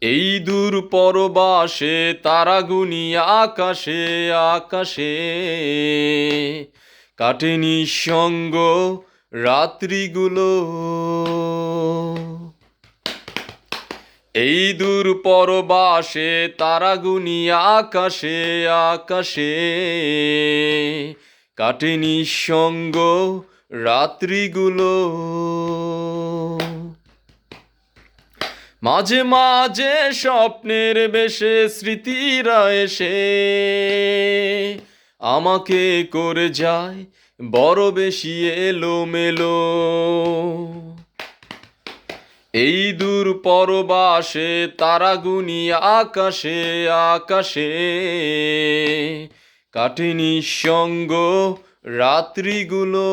এই দূর পরবাসে, তারা গুনি আকাশে আকাশে। কাটে নিঃসঙ্গ রাত্রিগুলো। এই দূর পরবাসে, তারা গুনি আকাশে আকাশে। কাটে নিঃসঙ্গ রাত্রিগুলো। মাঝে মাঝে স্বপ্নের বেশে স্মৃতিরা এসে আমাকে করে যায়, বড় বেশি এলো মেলো এই দূর পরবাসে, তারাগুনি আকাশে আকাশে কাটে নিঃসঙ্গ রাত্রিগুলো।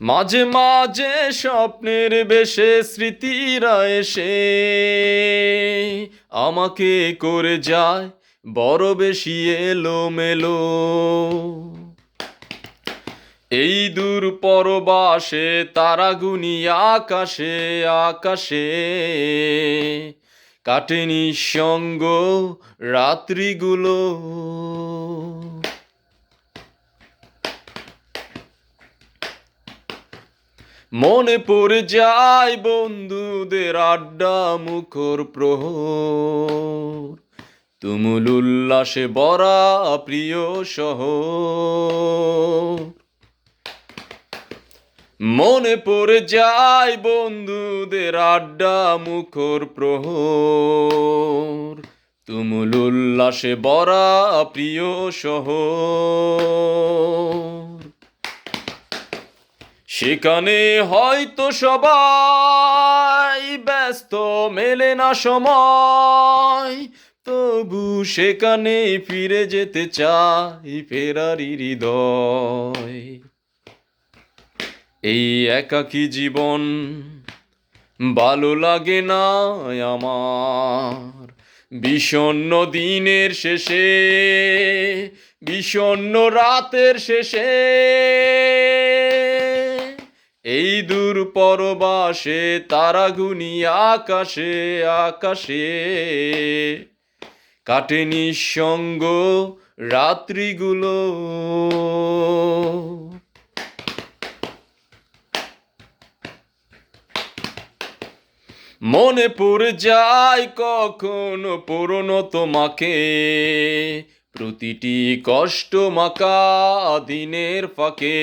মাঝে মাঝে স্বপ্নের বেশে স্মৃতিরা এসে আমাকে করে যায়, বড় বেশি এলো মেলো এই দূর পরবাসে তারাগুনি আকাশে আকাশে কাটে নিঃসঙ্গ রাত্রিগুলো। মনে পড়ে যায় বন্ধুদের আড্ডা মুখর প্রহর। তুমুল উল্লাসে বরা প্রিয় শহর। মনে পড়ে যায় বন্ধুদের আড্ডা মুখর প্রহর। তুমুল উল্লাসে বরা প্রিয় শহর। সেখানে হয়তো সবাই ব্যস্ত, মেলে না সময়। তবু সেখানে ফিরে যেতে চাই ফেরারি হৃদয়। এই একাকী জীবন ভালো লাগে না আমার। বিষণ্ণ দিনের শেষে, বিষণ্ণ রাতের শেষে এই দূর পরবাসে তারাগুনি আকাশে আকাশে। কাটে নিঃসঙ্গ রাত্রিগুলো। মনে পড়ে যায় কখনো পুরনো তোমাকে। প্রতিটি কষ্ট মাকা দিনের ফাঁকে।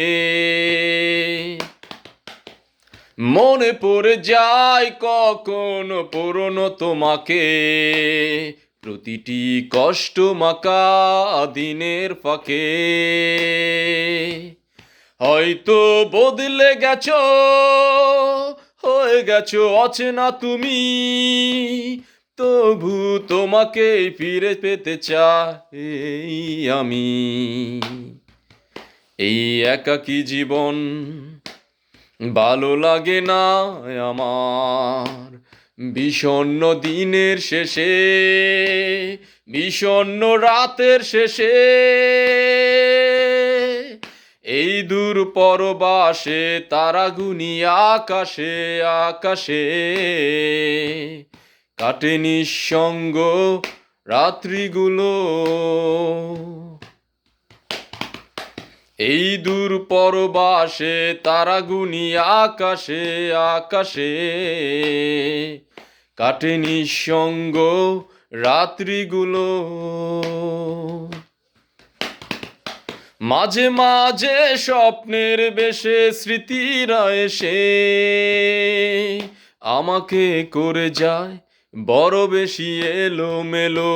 মনে পড়ে যায় কখনো পুরনো তোমাকে। প্রতিটি কষ্ট মাকা দিনের ফাঁকে। হয়তো বদলে গেছ, হয়ে গেছো অচেনা তুমি। তবু তোমাকে ফিরে পেতে চাই আমি। এই একাকী জীবন ভালো লাগে না আমার। বিষণ্ন দিনের শেষে বিষণ্ন রাতের শেষে, এই দূর পরবাসে তারাগুনি আকাশে আকাশে কাটে নিঃসঙ্গ রাত্রিগুলো। এই দূর পরবাসে তারাগুনি আকাশে আকাশে। কাটে নিঃসঙ্গ রাত্রিগুলো। মাঝে মাঝে স্বপ্নের বেশে স্মৃতিরা এসে, আমাকে করে যায় বড় বেশি এলো মেলো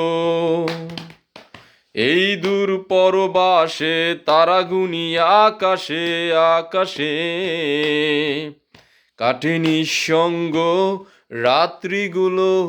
এই দূর পরবাসে তারাগুনি আকাশে আকাশে। কাটে নিঃসঙ্গ রাত্রিগুলো।